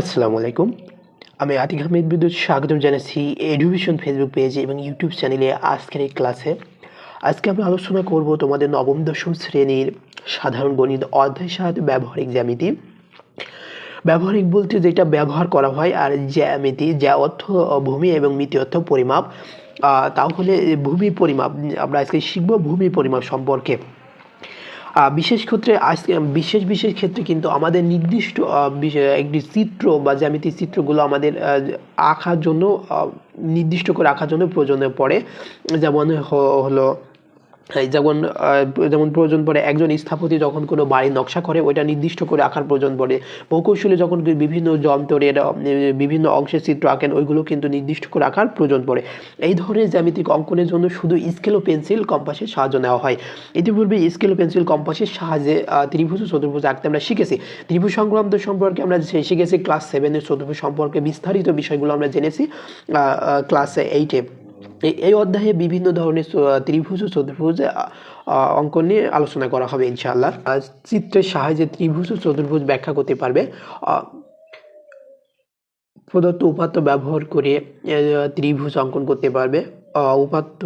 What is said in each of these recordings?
আসসালামু আলাইকুম। আমি আতিক আহমেদ বিদ্যুৎ স্বাগতম জানাচ্ছি এডুকেশন ফেসবুক পেজে এবং ইউটিউব চ্যানেলে আজকের এই ক্লাসে আজকে আমরা আলোচনা করব তোমাদের নবম, দশম শ্রেণির সাধারণ গণিত অধ্যায় সাত ব্যবহারিক জ্যামিতি। ব্যবহারিক বলতে যেটা ব্যবহার করা হয় আর জ্যামিতি, যা অর্থ, ভূমি এবং মিতি অর্থ পরিমাপ। তাহলে ভূমি পরিমাপ, আমরা আজকে শিখব ভূমি পরিমাপ সম্পর্কে। বিশেষ ক্ষেত্রে বিশেষ বিশেষ ক্ষেত্রে কিন্তু আমাদের নির্দিষ্ট একটি চিত্র বা জ্যামিতি চিত্রগুলো আমাদের আঁকার জন্য নির্দিষ্ট করে আঁকার জন্য প্রয়োজনে পড়ে। যেমন হলো যেমন যেমন প্রয়োজন পড়ে একজন স্থপতি যখন কোনো বাড়ির নকশা করে, ওইটা নির্দিষ্ট করে আঁকার প্রয়োজন পড়ে। প্রকৌশলী যখন বিভিন্ন যন্ত্রের বিভিন্ন অংশের চিত্র আঁকেন, ওইগুলো কিন্তু নির্দিষ্ট করে আঁকার প্রয়োজন পড়ে। এই ধরনের জ্যামিতিক অঙ্কনের জন্য শুধু স্কেল ও পেন্সিল কম্পাসের সাহায্য নেওয়া হয়। ইতিপূর্বে স্কেল ও পেন্সিল কম্পাসের সাহায্যে ত্রিভুজ ও চতুর্ভুজ আঁকতে আমরা শিখেছি। ত্রিভুজ সংক্রান্ত সম্পর্কে আমরা শিখেছি ক্লাস সেভেনের চতুর্ভুজ সম্পর্কে বিস্তারিত বিষয়গুলো আমরা জেনেছি ক্লাস এইটে এই অধ্যায়ে বিভিন্ন ধরনের ত্রিভুজ ও চতুর্ভুজ অঙ্কন নিয়ে আলোচনা করা হবে, ইনশাআল্লাহ। চিত্রের সাহায্যে ত্রিভুজ ও চতুর্ভুজ ব্যাখ্যা করতে পারবে। প্রদত্ত উপাত্ত ব্যবহার করে ত্রিভুজ অঙ্কন করতে পারবে। উপাত্ত,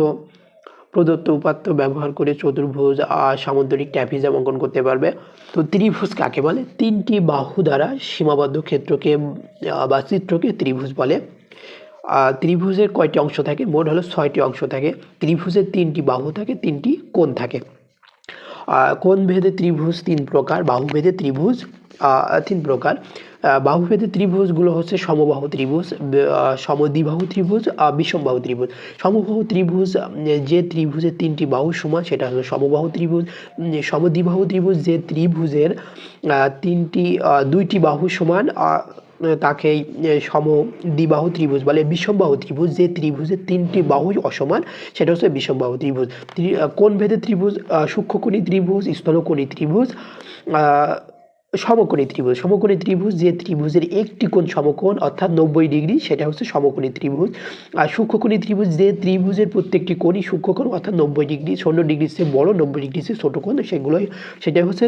প্রদত্ত উপাত্ত ব্যবহার করে চতুর্ভুজ সামুদ্রিক ট্যাপিজাম অঙ্কন করতে পারবে। তো ত্রিভুজ কাকে বলে? তিনটি বাহু দ্বারা সীমাবদ্ধ ক্ষেত্রকে বা চিত্রকে ত্রিভুজ বলে। ত্রিভুজের কয়টি অংশ থাকে? মোট হলো ছয়টি অংশ থাকে। ত্রিভুজের তিনটি বাহু থাকে, তিনটি কোণ থাকে। কোণ ভেদে ত্রিভুজ তিন প্রকার বাহুভেদে ত্রিভুজ তিন প্রকার। বাহুভেদে ত্রিভুজগুলো হচ্ছে সমবাহু ত্রিভুজ সমদ্বিবাহু ত্রিভুজ বিষমবাহু ত্রিভুজ। সমবাহু ত্রিভুজ, যে ত্রিভুজের তিনটি বাহু সমান, সেটা হলো সমবাহু ত্রিভুজ। সমদ্বিবাহু ত্রিভুজ, যে ত্রিভুজের তিনটি দুইটি বাহু সমান তাকে সম দ্বিবাহু ত্রিভুজ বলে, বিষমবাহু ত্রিভুজ, যে ত্রিভুজের তিনটি বাহু অসমান, সেটা হচ্ছে বিষমবাহু ত্রিভুজ। কোন ভেদে ত্রিভুজ? সূক্ষ্মকোণী ত্রিভুজ স্থলকণি ত্রিভুজ সমকোণী ত্রিভুজ। সমকোণী ত্রিভুজ যে ত্রিভুজের একটি কোণ সমকোণ, অর্থাৎ নব্বই ডিগ্রি, সেটা হচ্ছে সমকোণী ত্রিভুজ। আর সূক্ষ্মকোণী ত্রিভুজ যে ত্রিভুজের প্রত্যেকটি কোণই সূক্ষ্মকোণ, অর্থাৎ নব্বই ডিগ্রি, ষোলো ডিগ্রি চেয়ে বড়, নব্বই ডিগ্রি চেয়ে ছোটো কোণ, সেগুলোই সেটা হচ্ছে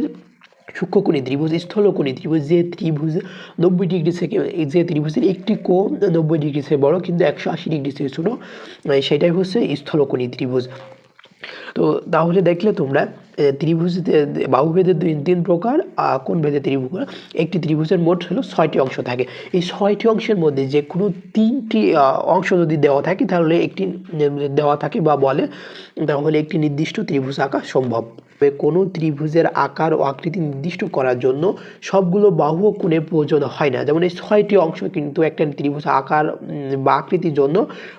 সূক্ষ্মকোণী ত্রিভুজ, স্থলকোণী ত্রিভুজ, যে ত্রিভুজ নব্বই ডিগ্রি থেকে, যে ত্রিভুজের একটি কোণ নব্বই ডিগ্রি থেকে বড়, কিন্তু একশো আশি ডিগ্রি থেকে ছোটো সেটাই হচ্ছে স্থলকোণী ত্রিভুজ। তো তাহলে দেখলে তোমরা ত্রিভুজ দে- বাহুভেদের দুই, তিন প্রকার আর কোন ভেদে ত্রিভুজ একটি ত্রিভুজের মোট হলো ছয়টি অংশ থাকে। এই ছয়টি অংশের মধ্যে যে কোনো তিনটি অংশ যদি দেওয়া থাকে, তাহলে একটি দেওয়া থাকে বা বলে, তাহলে একটি নির্দিষ্ট ত্রিভুজ আঁকা সম্ভব। কোনো ত্রিভুজের আকার ও আকৃতি নির্দিষ্ট করার জন্য। সবগুলো বাহু ও কোণের প্রয়োজন হয় না। যেমন এই ছয়টি অংশ কিন্তু একটা ত্রিভুজ আকার বা আকৃতির জন্য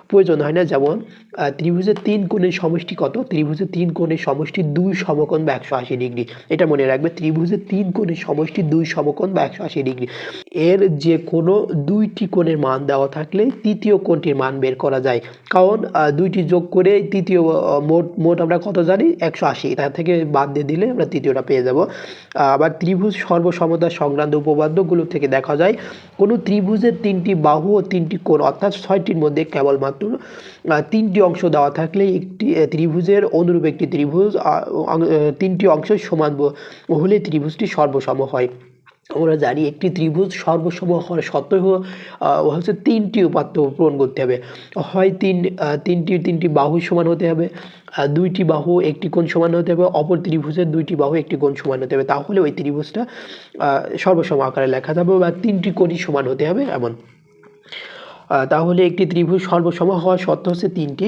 প্রয়োজন হয় না। যেমন ত্রিভুজের তিন কোণের সমষ্টি কত? ত্রিভুজের তিন কোণের সমষ্টি দুই সমকোণ বা একশো আশি ডিগ্রি। এটা মনে রাখবে, ত্রিভুজের তিন কোণের সমষ্টি দুই সমকোণ বা একশো আশি ডিগ্রি। এর যে কোনো দুইটি কোণের মান দেওয়া থাকলে তৃতীয় কোণটির মান বের করা যায়। কারণ দুইটি যোগ করে তৃতীয় মোট মোট আমরা কত জানি? একশো আশি। তার থেকে বাদ দিয়ে দিলে আমরা তৃতীয়টা পেয়ে যাব। আবার ত্রিভুজ সর্বসমতা সংক্রান্ত উপপাদ্যগুলো থেকে দেখা যায়, কোনো ত্রিভুজের তিনটি বাহু ও তিনটি কোণ, অর্থাৎ ছয়টির মধ্যে কেবলমাত্র তিনটি অংশ দেওয়া থাকলে একটি ত্রিভুজের অনুরূপ একটি ত্রিভুজ তিনটি অংশ সমান হলে ত্রিভুজটি সর্বসম হয়। আমরা জানি একটি ত্রিভুজ সর্বসম হওয়ার সত্ত্বেও হচ্ছে তিনটি উপাত্ত পূরণ করতে হবে। হয় তিন তিনটি তিনটি বাহু সমান হতে হবে দুইটি বাহু একটি কোণ সমান হতে হবে, অপর ত্রিভুজের দুইটি বাহু একটি কোণ সমান হতে হবে। তাহলে ওই ত্রিভুজটা সর্বসম আকারে লেখা যাবে বা তিনটি কোণই সমান হতে হবে এমন। তাহলে একটি ত্রিভুজ সর্বসম হওয়ার শর্ত হচ্ছে তিনটি।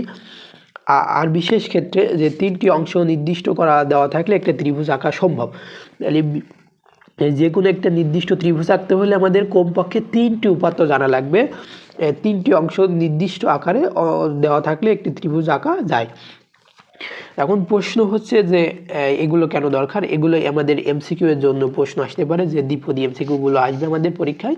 আর বিশেষ ক্ষেত্রে যে তিনটি অংশ নির্দিষ্ট করা দেওয়া থাকলে একটা ত্রিভুজ আঁকা সম্ভব। তাহলে যে কোনো একটা নির্দিষ্ট ত্রিভুজ আঁকতে হলে আমাদের কমপক্ষে তিনটি উপাত্ত জানা লাগবে। তিনটি অংশ নির্দিষ্ট আকারে দেওয়া থাকলে একটি ত্রিভুজ আঁকা যায়। এখন প্রশ্ন হচ্ছে যে এগুলো কেন দরকার? এগুলো আমাদের এমসিকিউ এর জন্য প্রশ্ন আসতে পারে যে, দ্বিপদী এমসিকিউগুলো আসবে আমাদের পরীক্ষায়।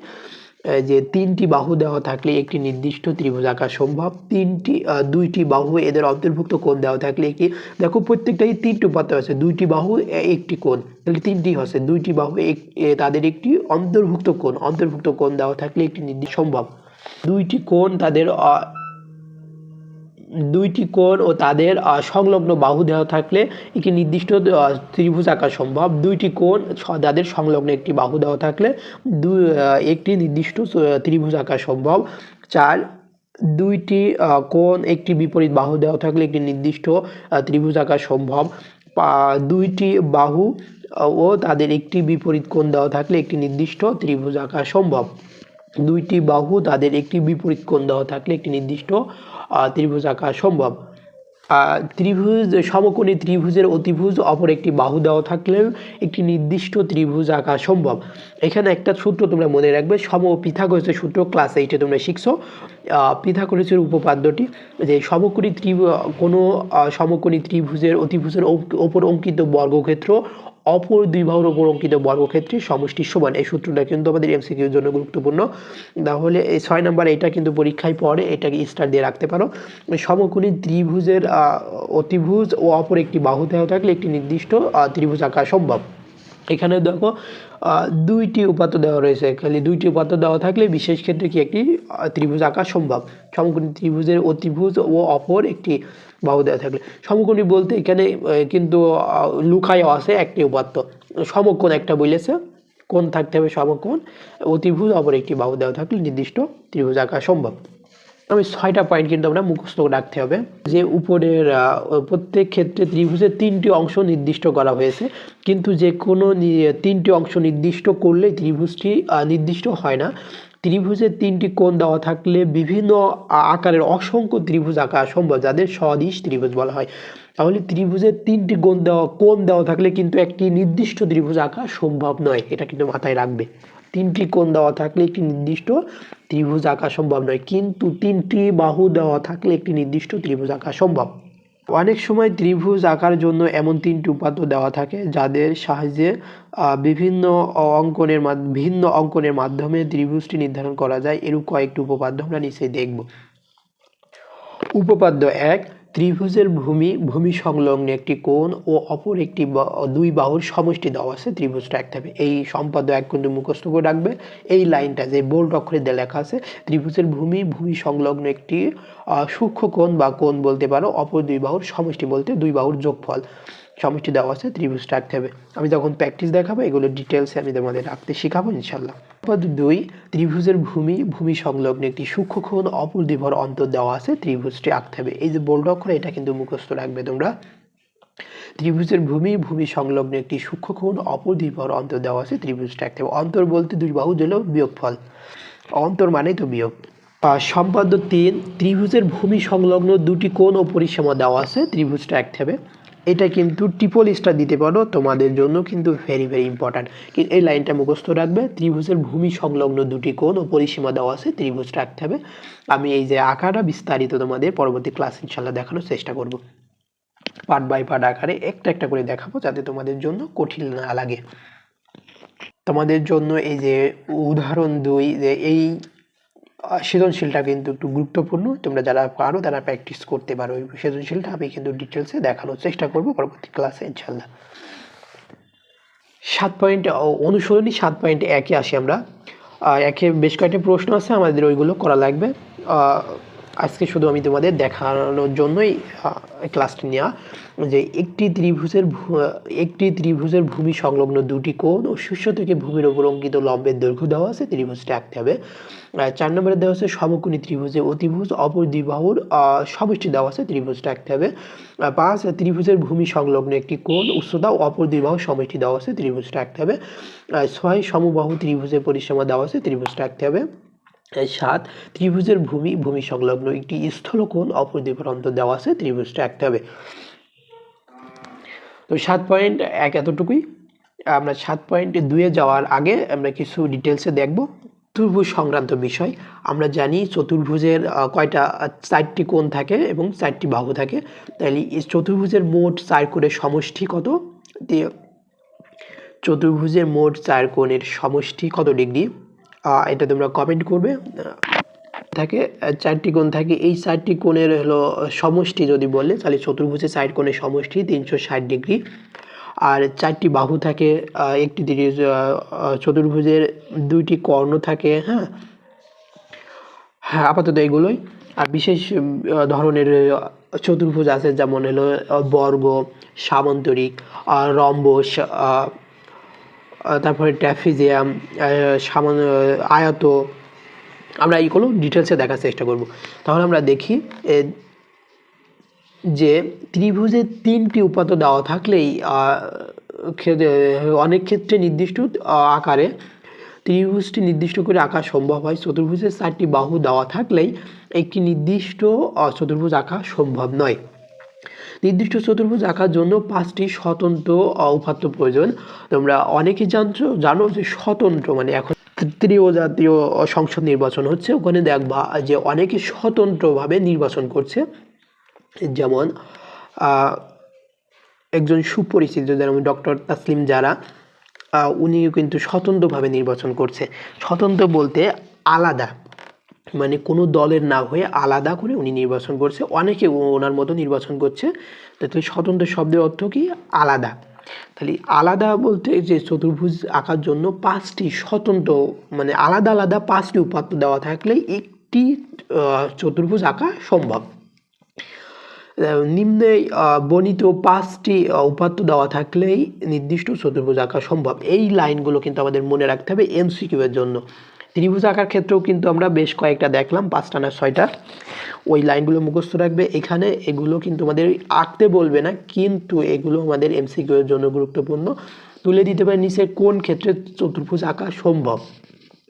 যে তিনটি বাহু দেওয়া থাকলে একটি নির্দিষ্ট ত্রিভুজ আঁকা সম্ভব। তিনটি দুইটি বাহু এদের অন্তর্ভুক্ত কোণ দেওয়া থাকলে কি? দেখো প্রত্যেকটাই তিনটি উপাত্ত আছে, দুইটি বাহু একটি কোণ। তাহলে তিনটি হচ্ছে, দুইটি বাহু এক- তাদের একটি অন্তর্ভুক্ত কোণ। অন্তর্ভুক্ত কোণ দেওয়া থাকলে একটি নির্দিষ্ট সম্ভব। দুইটি কোণ তাদের দুইটি কোণ ও তাদের সংলগ্ন বাহু দেওয়া থাকলে একটি নির্দিষ্ট ত্রিভুজ আঁকা সম্ভব। দুইটি কোণ তাদের সংলগ্ন একটি বাহু দেওয়া থাকলে দুই একটি নির্দিষ্ট ত্রিভুজ আঁকা সম্ভব। চার, দুইটি কোণ একটি বিপরীত বাহু দেওয়া থাকলে একটি নির্দিষ্ট ত্রিভুজ আঁকা সম্ভব। দুইটি বাহু ও তাদের একটি বিপরীত কোণ দেওয়া থাকলে একটি নির্দিষ্ট ত্রিভুজ আঁকা সম্ভব। দুইটি বাহু, তাদের একটি বিপরীত কোণ দেওয়া থাকলে একটি নির্দিষ্ট ত্রিভুজ আঁকা সম্ভব। ত্রিভুজ, সমকোণী ত্রিভুজের অতিভুজ, অপর একটি বাহু দেওয়া থাকলেও একটি নির্দিষ্ট ত্রিভুজ আঁকা সম্ভব। এখানে একটা সূত্র তোমরা মনে রাখবে, সম পিথাগোরাসের সূত্র ক্লাস এইটে তোমরা শিখছো। পিথাগোরাসের উপপাদ্যটি যে সমকোণী ত্রিভু কোনো সমকোণী ত্রিভুজের অতিভুজের ওপর অঙ্কিত বর্গক্ষেত্র অপর দুই বাহুর উপর অঙ্কিত বর্গক্ষেত্রের সমষ্টি সমান, এই সূত্রটা কিন্তু আমাদের এমসিকিউর জন্য গুরুত্বপূর্ণ। তাহলে এই ছয় নাম্বার, এটা কিন্তু পরীক্ষায় পড়ে, এটাকে স্টার দিয়ে রাখতে পারো। সমকোণী ত্রিভুজের অতিভুজ ও অপর একটি বাহু দেওয়া থাকলে একটি নির্দিষ্ট ত্রিভুজ আঁকা সম্ভব। এখানে দেখো দুইটি উপাত্ত দেওয়া রয়েছে। খালি দুইটি উপাত্ত দেওয়া থাকলে বিশেষ ক্ষেত্রে কি একটি ত্রিভুজ আঁকা সম্ভব। সমকোণী ত্রিভুজের অতিভুজ ও অপর একটি বাহু দেওয়া থাকলে। সমকোণী বলতে এখানে কিন্তু লুকায়ও আছে একটি উপাত্ত। সমকোণ একটা বলেছে, কোণ থাকতে হবে সমকোণ, অতিভুজ অপর একটি বাহু দেওয়া থাকলে নির্দিষ্ট ত্রিভুজ আঁকা সম্ভব। আমি ছয়টা পয়েন্ট কিন্তু আমরা মুখস্থ রাখতে হবে। যে উপরের প্রত্যেক ক্ষেত্রে ত্রিভুজের তিনটি অংশ নির্দিষ্ট করা হয়েছে। কিন্তু যে কোনো তিনটি অংশ নির্দিষ্ট করলে ত্রিভুজটি নির্দিষ্ট হয় না। ত্রিভুজের তিনটি কোণ দেওয়া থাকলে বিভিন্ন আকারের অসংখ্য ত্রিভুজ আঁকা সম্ভব, যাদের সদিশ ত্রিভুজ বলা হয়। তাহলে ত্রিভুজের তিনটি কোণ দেওয়া কোণ দেওয়া থাকলে কিন্তু একটি নির্দিষ্ট ত্রিভুজ আঁকা সম্ভব নয়। এটা কিন্তু মাথায় রাখবে। তিনটি কোণ দেওয়া থাকলে একটি নির্দিষ্ট ত্রিভুজ আঁকা সম্ভব নয়। কিন্তু তিনটি বাহু দেওয়া থাকলে একটি নির্দিষ্ট ত্রিভুজ আঁকা সম্ভব। অনেক সময় ত্রিভুজ আঁকার জন্য এমন তিনটি উপাত্ত দেওয়া থাকে, যাদের সাহায্যে বিভিন্ন অঙ্কনের ভিন্ন অঙ্কনের মাধ্যমে ত্রিভুজটি নির্ধারণ করা যায়। এরূপ কয়েকটি উপপাদ্য আমরা নিচেই দেখব। উপপাদ্য এক ত্রিভুজের ভূমি ভূমি সংলগ্ন একটি কোণ ও অপর একটি দুই বাহুর সমষ্টি দেওয়া আছে। ত্রিভুজটা এক থাকবে এই সম্পাদ্য এক কিন্তু মুখস্থ করে রাখবে। এই লাইনটা যে বোল্ড অক্ষরে দিয়ে লেখা আছে, ত্রিভুজের ভূমি ভূমি সংলগ্ন একটি সূক্ষ্ম কোণ বা কোণ বলতে পারো, অপর দুই বাহুর সমষ্টি বলতে দুই বাহুর যোগফল। সমষ্টি দেওয়া আছে ত্রিভুজটা রাখতে হবে। আমি যখন প্র্যাকটিস দেখাবো, এগুলো ডিটেলসে আমি তোমাদের রাখতে শেখাবো ইনশাল্লাহ দুই ত্রিভুজের ভূমি ভূমি সংলগ্ন একটি সূক্ষ্ম কোণ অপর দুই বাহুর অন্তর দেওয়া আছে ত্রিভুজটি আঁকতে হবে। এই যে বোল্ড অক্ষরে, এটা কিন্তু মুখস্থ রাখবে তোমরা। ত্রিভুজের ভূমি ভূমি সংলগ্ন একটি সূক্ষ্ম কোণ অপর দুই বাহুর অন্তর দেওয়া আছে ত্রিভুজটা আঁকতে হবে। অন্তর বলতে দুই বাহু দিল বিয়োগফল। অন্তর মানে তো বিয়োগ। সম্পাদ্য তিন ত্রিভুজের ভূমি সংলগ্ন দুটি কোণ ও পরিসীমা দেওয়া আছে ত্রিভুজটা আঁকতে হবে। এটা কিন্তু ট্রিপল স্টার দিতে পারো, তোমাদের জন্য কিন্তু ভেরি ভেরি ইম্পর্ট্যান্ট কিন্তু এই লাইনটা মুখস্থ রাখবে, ত্রিভুজের ভূমি সংলগ্ন দুটি কোণ ও পরিসীমা দেওয়া আছে, ত্রিভুজ রাখতে হবে। আমি এই যে আঁকাটা বিস্তারিত তোমাদের পরবর্তী ক্লাস ইনশাল্লাহ দেখানোর চেষ্টা করব। পার্ট বাই পার্ট আকারে একটা একটা করে দেখাবো যাতে তোমাদের জন্য কঠিন না লাগে। তোমাদের জন্য এই যে উদাহরণ দুই, যে এই সৃজনশীলটা কিন্তু একটু গুরুত্বপূর্ণ। তোমরা যারা পারো তারা প্র্যাকটিস করতে পারো সৃজনশীলটা। আমি কিন্তু ডিটেলসে দেখানোর চেষ্টা করব পরবর্তী ক্লাসে ইনশাল্লাহ সাত পয়েন্ট অনুসরণী সাত পয়েন্ট একে আসি আমরা। একে বেশ কয়েকটি প্রশ্ন আছে, আমাদের ওইগুলো করা লাগবে। আজকে শুধু আমি তোমাদের দেখানোর জন্যই ক্লাসটি নেওয়া যে একটি ত্রিভুজের একটি ত্রিভুজের ভূমি সংলগ্ন দুটি কোণ ও শীর্ষ থেকে ভূমির ওপর অঙ্কিত লম্বের দৈর্ঘ্য দেওয়া আছে, ত্রিভুজটা আঁকতে হবে। চার নম্বরে দেওয়া আছে সমকোণী ত্রিভুজে অতিভুজ, অপর দুই বাহুর সমষ্টি দেওয়া আছে, ত্রিভুজটা আঁকতে হবে। পাঁচ, ত্রিভুজের ভূমি সংলগ্ন একটি কোণ, উচ্চতা ও অপর দুই বাহুর সমষ্টি দেওয়া আছে, ত্রিভুজটা আঁকতে হবে। ছয়, সমবাহু ত্রিভুজের পরিসীমা দেওয়া আছে, ত্রিভুজটা আঁকতে হবে। সাত, ত্রিভুজের ভূমি ভূমি সংলগ্ন একটি স্থলকোণ অপর অন্তর দেওয়া আছে, ত্রিভুজটা আঁকতে হবে। তো সাত পয়েন্ট এক এতটুকুই। আমরা সাত পয়েন্ট দুয়ে যাওয়ার আগে আমরা কিছু ডিটেলসে দেখব। চতুর্ভুজ সংক্রান্ত বিষয়। আমরা জানি চতুর্ভুজের কয়টা চারটি কোণ থাকে এবং চারটি বাহু থাকে। তাহলে চতুর্ভুজের মোট চার কোণের সমষ্টি কত? চতুর্ভুজের মোট চার কোণের সমষ্টি কত ডিগ্রি? এটা তোমরা কমেন্ট করবে। থাকে চারটি কোণ থাকে। এই চারটি কোণের হলো সমষ্টি যদি বলে, তাহলে চতুর্ভুজের চার কোণের সমষ্টি, তিনশো ষাট ডিগ্রি। আর চারটি বাহু থাকে একটি চতুর্ভুজের দুইটি কর্ণ থাকে হ্যাঁ? হ্যাঁ আপাতত এগুলোই। আর বিশেষ ধরনের চতুর্ভুজ আছে, যেমন হলো বর্গ, সামান্তরিক রম্বস তারপরে ট্র্যাফিজিয়াম সামান্য আয়ত। আমরা এইগুলো ডিটেলসে দেখার চেষ্টা করব। তাহলে আমরা দেখি যে ত্রিভুজে তিনটি উপাত্ত দেওয়া থাকলেই অনেক ক্ষেত্রে নির্দিষ্ট আকারে ত্রিভুজটি নির্দিষ্ট করে আঁকা সম্ভব হয়। চতুর্ভুজের চারটি বাহু দেওয়া থাকলেই একটি নির্দিষ্ট চতুর্ভুজ আঁকা সম্ভব নয়। নির্দিষ্ট চতুর্ভুজ আঁকার জন্য পাঁচটি স্বতন্ত্র উপাত্ত প্রয়োজন। তোমরা অনেকে জানছো, জানো যে স্বতন্ত্র মানে এখন তৃতীয় জাতীয় সংসদ নির্বাচন হচ্ছে। ওখানে দেখবা যে অনেকে স্বতন্ত্রভাবে নির্বাচন করছে। যেমন একজন সুপরিচিত যেমন ডক্টর তাসলিম যারা উনিও কিন্তু স্বতন্ত্রভাবে নির্বাচন করছে। স্বতন্ত্র বলতে আলাদা। মানে কোনো দলের না হয়ে আলাদা করে উনি নির্বাচন করছে। অনেকে ওনার মতো নির্বাচন করছে। তাহলে স্বতন্ত্র শব্দের অর্থ কি? আলাদা। তাহলে আলাদা বলতে যে চতুর্ভুজ আঁকার জন্য পাঁচটি স্বতন্ত্র মানে আলাদা আলাদা পাঁচটি উপাত্ত দেওয়া থাকলেই একটি চতুর্ভুজ আঁকা সম্ভব। নিম্নে বর্ণিত পাঁচটি উপাত্ত দেওয়া থাকলেই নির্দিষ্ট চতুর্ভুজ আঁকা সম্ভব। এই লাইনগুলো কিন্তু আমাদের মনে রাখতে হবে এমসিকিউ এর জন্য। ত্রিভুজ আঁকার ক্ষেত্রেও কিন্তু আমরা বেশ কয়েকটা দেখলাম, পাঁচটা না ছয়টা। ওই লাইনগুলো মুখস্থ রাখবে। এখানে এগুলো কিন্তু আমাদের আঁকতে বলবে না, কিন্তু এগুলো আমাদের এমসিকিউ এর জন্য গুরুত্বপূর্ণ। তুলে দিতে পারে নিচে কোন ক্ষেত্রে চতুর্ভুজ আঁকা সম্ভব।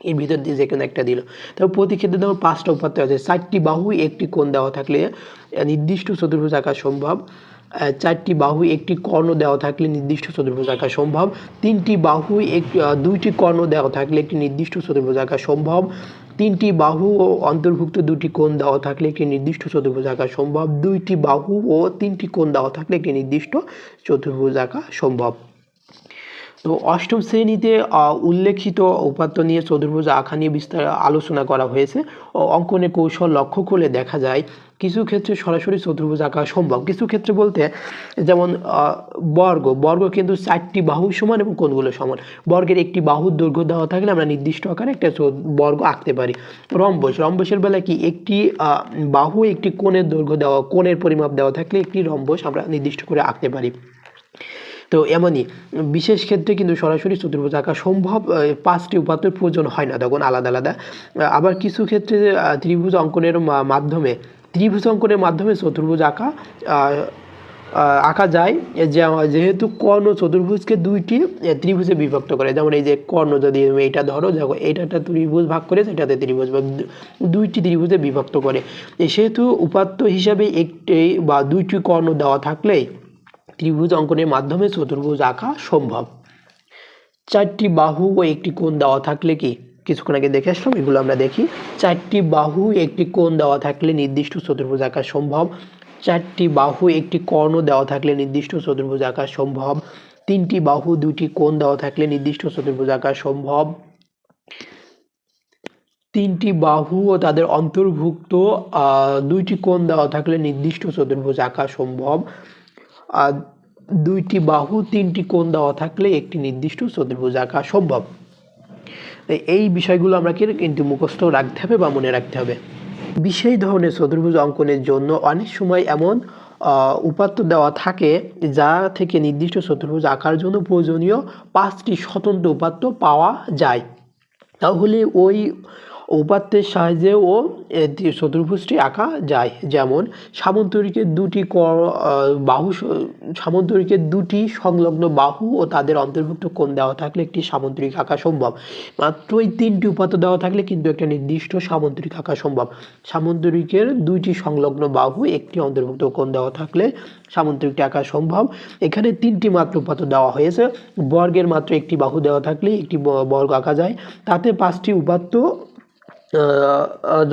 এর ভিতর দিয়ে যে কোনো একটা দিল। তবে প্রতি ক্ষেত্রে ধরো পাঁচটা উপাত্ত আছে। চারটি বাহু একটি কোণ দেওয়া থাকলে নির্দিষ্ট চতুর্ভুজ আঁকা সম্ভব। চারটি বাহু একটি কর্ণ দেওয়া থাকলে নির্দিষ্ট চতুর্ভুজ আঁকা সম্ভব। তিনটি বাহু এক দুইটি কর্ণ দেওয়া থাকলে একটি নির্দিষ্ট চতুর্ভুজ আঁকা সম্ভব। তিনটি বাহু ও অন্তর্ভুক্ত দুটি কোণ দেওয়া থাকলে একটি নির্দিষ্ট চতুর্ভুজ আঁকা সম্ভব। দুইটি বাহু ও তিনটি কোণ দেওয়া থাকলে একটি নির্দিষ্ট চতুর্ভুজ আঁকা সম্ভব। তো অষ্টম শ্রেণীতে উল্লেখিত উপাত্ত নিয়ে চতুর্ভুজ আঁকা নিয়ে বিস্তার আলোচনা করা হয়েছে। অঙ্কনের কৌশল লক্ষ্য করলে দেখা যায় কিছু ক্ষেত্রে সরাসরি চতুর্ভুজ আঁকা সম্ভব। কিছু ক্ষেত্রে বলতে, যেমন বর্গ। বর্গ কিন্তু চারটি বাহু সমান এবং কোনগুলো সমান। বর্গের একটি বাহুর দৈর্ঘ্য দেওয়া থাকলে আমরা নির্দিষ্ট আকারে একটা বর্গ আঁকতে পারি। রম্বস। রম্বসের বেলায় কি একটি বাহু একটি কোণের দৈর্ঘ্য দেওয়া, কোণের পরিমাপ দেওয়া থাকলে একটি রম্বস আমরা নির্দিষ্ট করে আঁকতে পারি। তো এমনই, বিশেষ ক্ষেত্রে কিন্তু সরাসরি চতুর্ভুজ আঁকা সম্ভব পাঁচটি উপাত্তের প্রয়োজন হয় না, তখন আলাদা আলাদা। আবার কিছু ক্ষেত্রে ত্রিভুজ অঙ্কনের মাধ্যমে ত্রিভুজ অঙ্কনের মাধ্যমে চতুর্ভুজ আঁকা আঁকা যায়। যে- যেহেতু কর্ণ চতুর্ভুজকে দুইটি ত্রিভুজে বিভক্ত করে। যেমন এই যে কর্ণ যদি তুমি এটা ধরো, দেখো একটা ত্রিভুজ ভাগ করে সেটাতে ত্রিভুজ বা দুইটি ত্রিভুজে বিভক্ত করে। সেহেতু উপাত্ত হিসাবে একটি বা দুইটি কর্ণ দেওয়া থাকলে ত্রিভুজ অঙ্কনের মাধ্যমে চতুর্ভুজ আঁকা সম্ভব। চারটি বাহু ও একটি কোণ দেওয়া থাকলে কি কিছুক্ষণ আগে দেখে আসলাম, এগুলো আমরা দেখি। চারটি বাহু, একটি কোণ দেওয়া থাকলে নির্দিষ্ট চতুর্ভুজ আঁকা সম্ভব। চারটি বাহু, একটি কর্ণ দেওয়া থাকলে নির্দিষ্ট চতুর্ভুজ আঁকা সম্ভব। তিনটি বাহু, দুটি কোণ দেওয়া থাকলে নির্দিষ্ট চতুর্ভুজ আঁকা সম্ভব। তিনটি বাহু ও তাদের অন্তর্ভুক্ত দুইটি কোণ দেওয়া থাকলে নির্দিষ্ট চতুর্ভুজ আঁকা সম্ভব। দুইটি বাহু, তিনটি কোণ দেওয়া থাকলে একটি নির্দিষ্ট চতুর্ভুজ আঁকা সম্ভব। এই- এই বিষয়গুলো আমরা কিন্তু মুখস্থ রাখতে হবে বা মনে রাখতে হবে। বিশেষ ধরনের চতুর্ভুজ অঙ্কনের জন্য অনেক সময় এমন উপাত্ত দেওয়া থাকে যা থেকে নির্দিষ্ট চতুর্ভুজ আঁকার জন্য প্রয়োজনীয় পাঁচটি স্বতন্ত্র উপাত্ত পাওয়া যায়। তাহলে ওই উপাত্তের সাহায্যেও চতুর্ভুজটি আঁকা যায়। যেমন, সামন্তরিকের দুটি ক- বাহু সামন্তরিকের দুটি সংলগ্ন বাহু ও তাদের অন্তর্ভুক্ত কোণ দেওয়া থাকলে একটি সামন্তরিক আঁকা সম্ভব। মাত্র এই তিনটি উপাত্ত দেওয়া থাকলে কিন্তু একটা নির্দিষ্ট সামন্তরিক আঁকা সম্ভব। সামন্তরিকের দুইটি সংলগ্ন বাহু, একটি অন্তর্ভুক্ত কোণ দেওয়া থাকলে সামন্তরিকটি আঁকা সম্ভব। এখানে তিনটি মাত্র উপাত্ত দেওয়া হয়েছে। বর্গের মাত্র একটি বাহু দেওয়া থাকলে একটি বর্গ আঁকা যায়। তাতে পাঁচটি উপাত্ত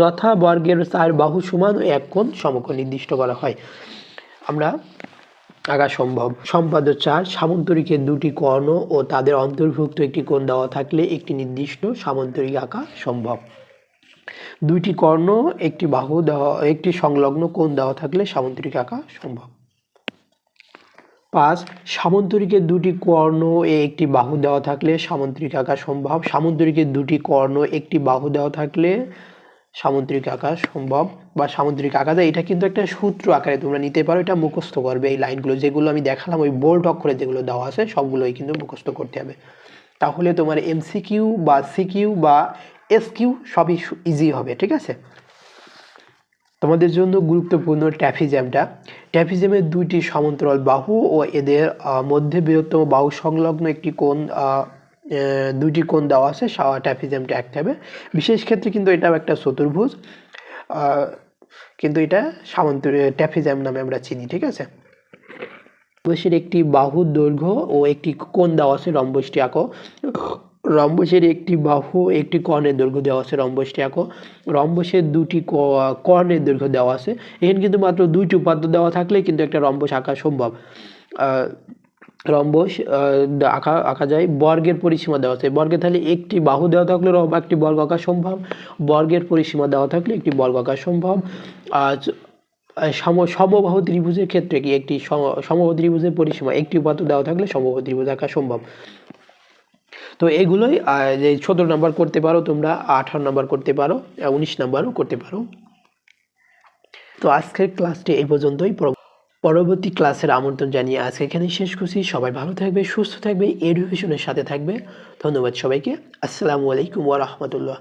যথা বর্গের চার বাহু সমান ও এক কোণ সমকোণ নির্দিষ্ট করা হয়। আমরা আঁকা সম্ভব সম্পাদ্য চার, সামন্তরিকের দুটি কর্ণ ও তাদের অন্তর্ভুক্ত একটি কোণ দেওয়া থাকলে একটি নির্দিষ্ট সামন্তরিক আঁকা সম্ভব। দুইটি কর্ণ, একটি বাহু দেওয়া, একটি সংলগ্ন কোণ দেওয়া থাকলে সামন্তরিক আঁকা সম্ভব। পাঁচ, সামন্তরিকের দুটি কর্ণ এ একটি বাহু দেওয়া থাকলে সামন্তরিক আঁকা সম্ভব। সামন্তরিকের দুটি কর্ণ একটি বাহু দেওয়া থাকলে সামুদ্রিক আকার সম্ভব বা সামুদ্রিক আঁকা আকার এটা কিন্তু একটা সূত্র আকারে তোমরা নিতে পারো, এটা মুখস্থ করবে এই লাইনগুলো। যেগুলো আমি দেখালাম, ওই বোল্ড অক্ষরে যেগুলো দেওয়া আছে, সবগুলোই কিন্তু মুখস্থ করতে হবে। তাহলে তোমার এমসিকিউ বা সিকিউ বা এসকিউ সবই ইজি হবে, ঠিক আছে? তোমাদের জন্য গুরুত্বপূর্ণ ট্যাফিজ্যামটা। ট্যাফিজ্যামের দুইটি সমান্তরাল বাহু ও এদের মধ্যে বৃহত্তম বাহু সংলগ্ন একটি কোণ দুইটি কোণ দেওয়া আছে ট্যাফিজ্যামটা একটা হবে বিশেষ ক্ষেত্রে কিন্তু এটাও একটা চতুর্ভুজ। কিন্তু এটা সামান্ত ট্যাফিজ্যাম নামে আমরা চিনি, ঠিক আছে? রম্বসের একটি বাহুর দৈর্ঘ্য ও একটি কোণ দেওয়া আছে রম্বসটি আঁকো রম্বসের একটি বাহু, একটি কর্ণের দৈর্ঘ্য দেওয়া আছে রম্বসটি। আঁকো রম্বসের দুটি কর্ণের দৈর্ঘ্য দেওয়া আছে। এখানে কিন্তু মাত্র দুইটি উপাত্ত দেওয়া থাকলে কিন্তু একটা রম্বস আঁকা সম্ভব। রম্বস আঁকা আঁকা যায়। বর্গের পরিসীমা দেওয়া আছে। বর্গে তাহলে একটি বাহু দেওয়া থাকলে একটি বর্গ আঁকা সম্ভব। বর্গের পরিসীমা দেওয়া থাকলে একটি বর্গ আঁকা সম্ভব। আর সম, সমবাহু ত্রিভুজের ক্ষেত্রে কি একটি সম- সমবাহু ত্রিভুজের পরিসীমা, একটি উপাত্ত দেওয়া থাকলে সমবাহু ত্রিভুজ আঁকা সম্ভব। তো এগুলোই যে সতেরো নাম্বার করতে পারো তোমরা, আঠারো নাম্বার করতে পারো উনিশ নাম্বারও করতে পারো। তো আজকের ক্লাসটি এই পর্যন্তই। পরবর্তী ক্লাসের আমন্ত্রণ জানিয়ে আজকে এখানে শেষ করছি। সবাই ভালো থাকবে, সুস্থ থাকবে এডুকেশনের সাথে থাকবে। ধন্যবাদ সবাইকে। আসসালামু আলাইকুম ওয়া রাহমাতুল্লাহ।